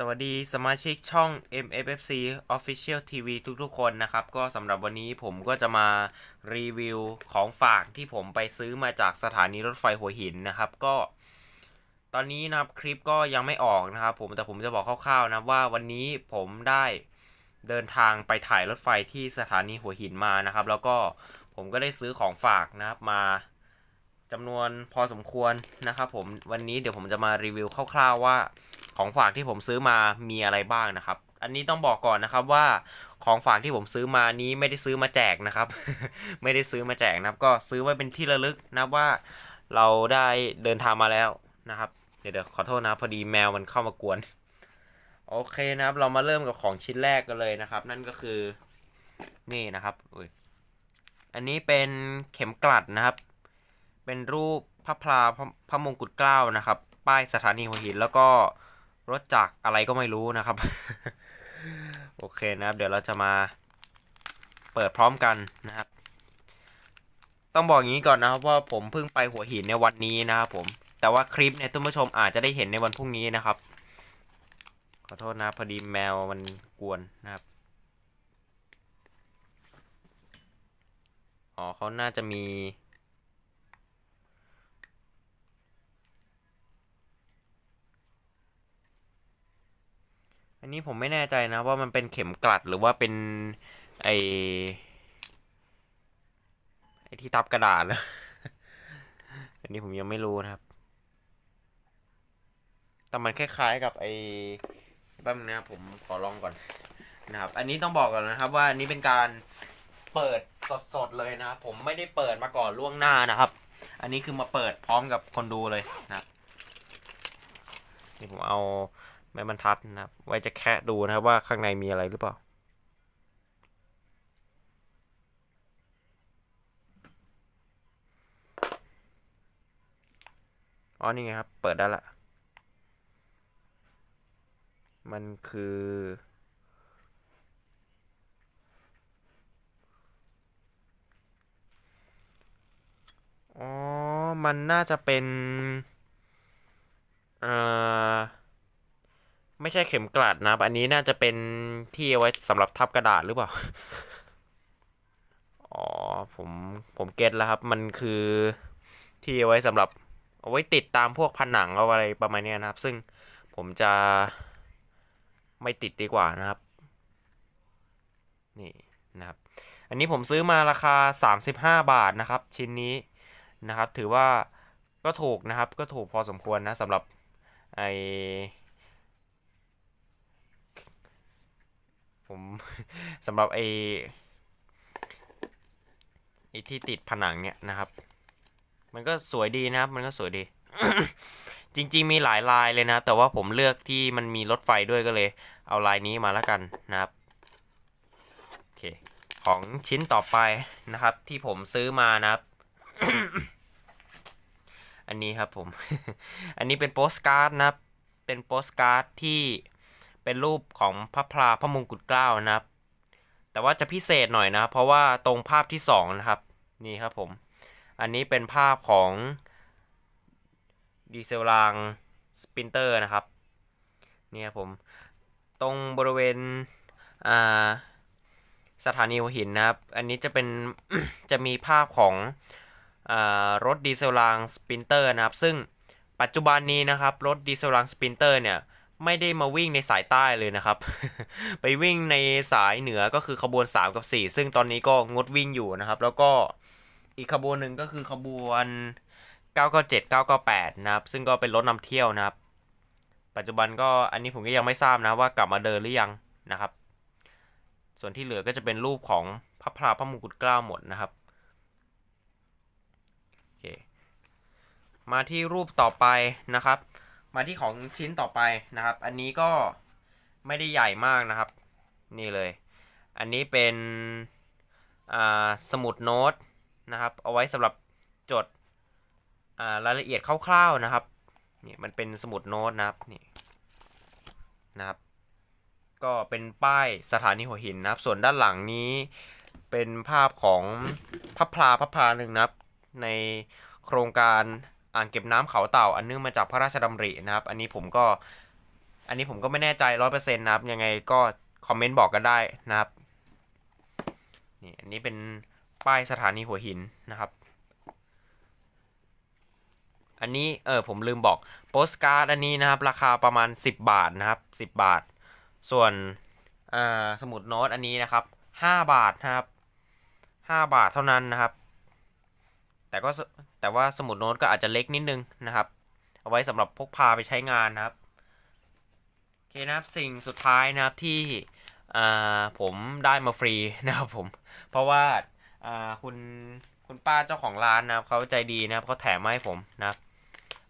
สวัสดีสมาชิกช่อง MFFC Official TV ทุกๆคนนะครับ ก็สำหรับวันนี้ผมก็จะมารีวิวของฝากที่ผมไปซื้อมาจากสถานีรถไฟหัวหินนะครับ ก็ ตอนนี้นะครับคลิปก็ยังไม่ออกนะครับ ผมแต่ผมจะบอกคร่าวๆนะว่าวันนี้ผมได้เดินทางไปถ่ายรถไฟที่สถานีหัวหินมานะครับ แล้วก็ผมก็ได้ซื้อของฝากนะครับมาจำนวนพอสมควรนะครับ ผมวันนี้เดี๋ยวผมจะมารีวิวคร่าวๆว่า ของฝากที่ผมซื้อมามีอะไรบ้างนะครับ อันนี้ต้องบอกก่อนนะครับว่าของฝากที่ผมซื้อมานี้ไม่ได้ซื้อมาแจกนะครับ ไม่ได้ซื้อมาแจกนะครับ ก็ซื้อไว้เป็นที่ระลึกนะว่าเราได้เดินทางมาแล้วนะครับเดี๋ยวเดี๋ยวขอโทษนะพอดีแมวมันเข้ามากวน โอเคนะครับ เรามาเริ่มกับของชิ้นแรกกันเลยนะครับ นั่นก็คือนี่นะครับอุ้ยอันนี้เป็นเข็มกลัดนะครับ เป็นรูปพระพลาพระพระมงกุฎเกล้านะครับ ป้ายสถานีหัวหินแล้วก็ รถจักรอะไรก็ไม่รู้นะครับ โอเคนะครับ เดี๋ยวเราจะมาเปิดพร้อมกันนะครับ ต้องบอกอย่างนี้ก่อนนะครับว่าผมเพิ่งไปหัวหินในวันนี้นะครับผม แต่ว่าคลิปเนี่ยท่านผู้ชมอาจจะได้เห็นในวันพรุ่งนี้นะครับ ขอโทษนะพอดีแมวมันกวนนะครับ อ๋อเขาน่าจะมี นนี้ผมไม่แน่ใจนะว่ามันเป็นเข็มกลัดหรือว่าเป็นไอไอที่ทับกระดาษนะอันนี้ผมยังไม่รู้นะครับ แต่มันคล้ายๆกับไอแป๊บนึงนะครับผมขอลองก่อนนะครับ อันนี้ต้องบอกก่อนนะครับว่าอันนี้เป็นการเปิดสดๆเลยนะครับผมไม่ได้เปิดมาก่อนล่วงหน้านะครับ อันนี้คือมาเปิดพร้อมกับคนดูเลยนะครับนี่ผมเอา ไม้บรรทัดนะครับ ไว้จะแคะดูนะครับว่าข้างในมีอะไรหรือเปล่า อ๋อ นี่ไงครับ เปิดได้ละ มันคืออ๋อ มันน่าจะเป็น เอ่อ ไม่ใช่เข็มกลัดนะครับอันนี้น่าจะเป็นที่เอาไว้สำหรับทับกระดาษหรือเปล่า อ๋อ ผมผมเก็ตแล้วครับ มันคือที่เอาไว้สำหรับเอาไว้ติดตามพวกผนังเอาอะไรประมาณนี้นะครับ ซึ่งผมจะไม่ติดดีกว่านะครับ นี่นะครับ อันนี้ผมซื้อมาราคา 35 บาทนะครับ ชิ้นนี้นะครับ ถือว่าก็ถูกนะครับ ก็ถูกพอสมควรนะสำหรับไอ ผมสำหรับไอ้ไอที่ติดผนังเนี่ยนะครับ มันก็สวยดีนะครับ มันก็สวยดี จริง ๆ มีหลายลายเลยนะ แต่ว่าผมเลือกที่มันมีรถไฟด้วยก็เลย เอาลายนี้มาแล้วกันนะครับโอเคของชิ้นต่อไปนะครับ ที่ผมซื้อมานะครับ อันนี้ครับผม อันนี้เป็นโปสการ์ดนะครับ เป็นโปสการ์ดที่ เป็นรูปของพระพลาพระมงกุฎเกล้านะครับ แต่ว่าจะพิเศษหน่อยนะเพราะว่าตรงภาพที่สองนะครับนี่ครับผม อันนี้เป็นภาพของดีเซลรางสปินเตอร์นะครับนี่ครับผมตรงบริเวณสถานีหัวหินนะครับ อันนี้จะเป็นจะมีภาพของอรถดีเซลรางสปินเตอร์นะครับ ซึ่งปัจจุบันนี้นะครับ รถดีเซลรางสปินเตอร์เนี่ย ไม่ได้มาวิ่งในสายใต้เลยนะครับ ไปวิ่งในสายเหนือก็คือขบวน 3 กับ 4 ซึ่งตอนนี้ก็งดวิ่งอยู่นะครับ แล้วก็อีกขบวนหนึ่งก็คือขบวน 997 998 นะครับ ซึ่งก็เป็นรถนำเที่ยวนะครับ ปัจจุบันก็อันนี้ผมก็ยังไม่ทราบนะว่ากลับมาเดินหรือยังนะครับ ส่วนที่เหลือก็จะเป็นรูปของพระพลาพระมงกุฎเกล้าหมดนะครับโอเคมาที่รูปต่อไปนะครับ มาที่ของชิ้นต่อไปนะครับ อันนี้ก็ไม่ได้ใหญ่มากนะครับ นี่เลย อันนี้เป็นสมุดโน้ตนะครับ เอาไว้สำหรับจดรายละเอียดคร่าวๆนะครับนี่มันเป็นสมุดโน้ตนะครับนี่นะครับ ก็เป็นป้ายสถานีหัวหินนะครับ ส่วนด้านหลังนี้เป็นภาพของพระพลาพระพลาหนึ่งนะครับ ในโครงการ อ่างเก็บน้ำเขาเต่า อันเนื่องมาจากพระราชดำรินะครับ อันนี้ผมก็ อันนี้ผมก็ไม่แน่ใจร้อยเปอร์เซ็นต์นะครับ ยังไงก็คอมเมนต์บอกกันได้นะครับ นี่อันนี้เป็นป้ายสถานีหัวหินนะครับ อันนี้เออผมลืมบอกโปสการ์ดอันนี้นะครับ ราคาประมาณ 10 บาทนะครับ 10 บาท ส่วนสมุดโน้ตอันนี้นะครับ 5 บาทนะครับ 5 บาทเท่านั้นนะครับ แต่ก็ แต่ว่าสมุดโน้ตก็อาจจะเล็กนิดนึงนะครับ เอาไว้สำหรับพกพาไปใช้งานนะครับโอเคนะครับสิ่งสุดท้ายนะครับที่อ่าผมได้มาฟรีนะครับผม เพราะว่าอ่าคุณคุณป้าเจ้าของร้านนะครับเขาใจดีนะครับเขาแถมมาให้ผมนะครับ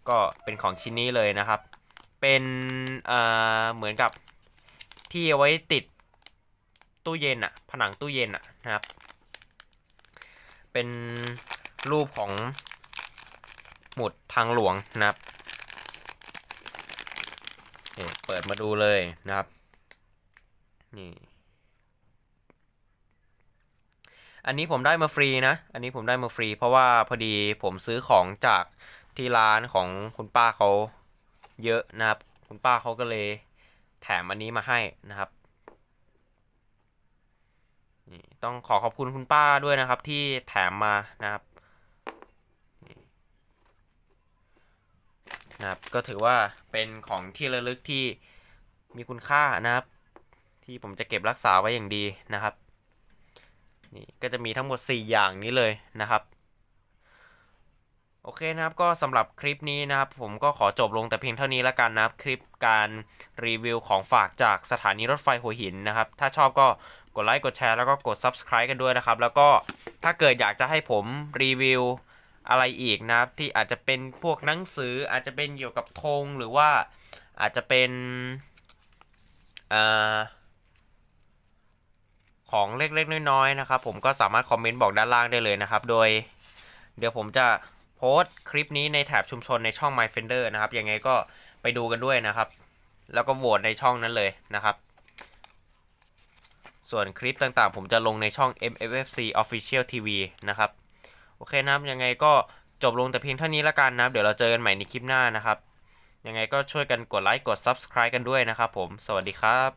ก็เป็นของชิ้นนี้เลยนะครับ เป็นอ่าเหมือนกับที่เอาไว้ติดตู้เย็นอะผนังตู้เย็นอะนะครับ เป็นรูปของ หมุดทางหลวงนะครับนี่เปิดมาดูเลยนะครับ นี่ อันนี้ผมได้มาฟรีนะ อันนี้ผมได้มาฟรี เพราะว่าพอดีผมซื้อของจากที่ร้านของคุณป้าเขาเยอะนะครับ คุณป้าเขาก็เลยแถมอันนี้มาให้นะครับนี่ต้องขอขอบคุณคุณป้าด้วยนะครับที่แถมมานะครับนี่ นะครับก็ถือว่าเป็นของที่ระลึกที่มีคุณค่านะครับ ที่ผมจะเก็บรักษาไว้อย่างดีนะครับนี่ก็จะมีทั้งหมด 4 อย่างนี้เลยนะครับ โอเคนะครับก็สำหรับคลิปนี้นะครับ ผมก็ขอจบลงแต่เพียงเท่านี้แล้วกันนะครับ คลิปการรีวิวของฝากจากสถานีรถไฟหัวหินนะครับ ถ้าชอบก็กดไลค์กดแชร์แล้วก็กด Subscribe กันด้วยนะครับ แล้วก็ถ้าเกิดอยากจะให้ผมรีวิว อะไรอีกนะครับที่อาจจะเป็นพวกหนังสืออาจจะเป็นเกี่ยวกับธงหรือว่าอาจจะเป็นอของเล็กๆน้อยๆนะครับ ผมก็สามารถคอมเมนต์บอกด้านล่างได้เลยนะครับ โดยเดี๋ยวผมจะโพสต์คลิปนี้ในแถบชุมชนในช่อง My Fender นะครับยังไงก็ไปดูกันด้วยนะครับ แล้วก็โหวตในช่องนั้นเลยนะครับ ส่วนคลิปต่างๆ ผมจะลงในช่อง MFFC Official TV นะครับ โอเคนะครับยังไงก็จบลงแต่เพียงเท่านี้ละกันนับเดี๋ยวเราเจอกันใหม่ในคลิปหน้านะครับ ยังไงก็ช่วยกันกดไลค์กด Subscribe กันด้วยนะครับผม สวัสดีครับ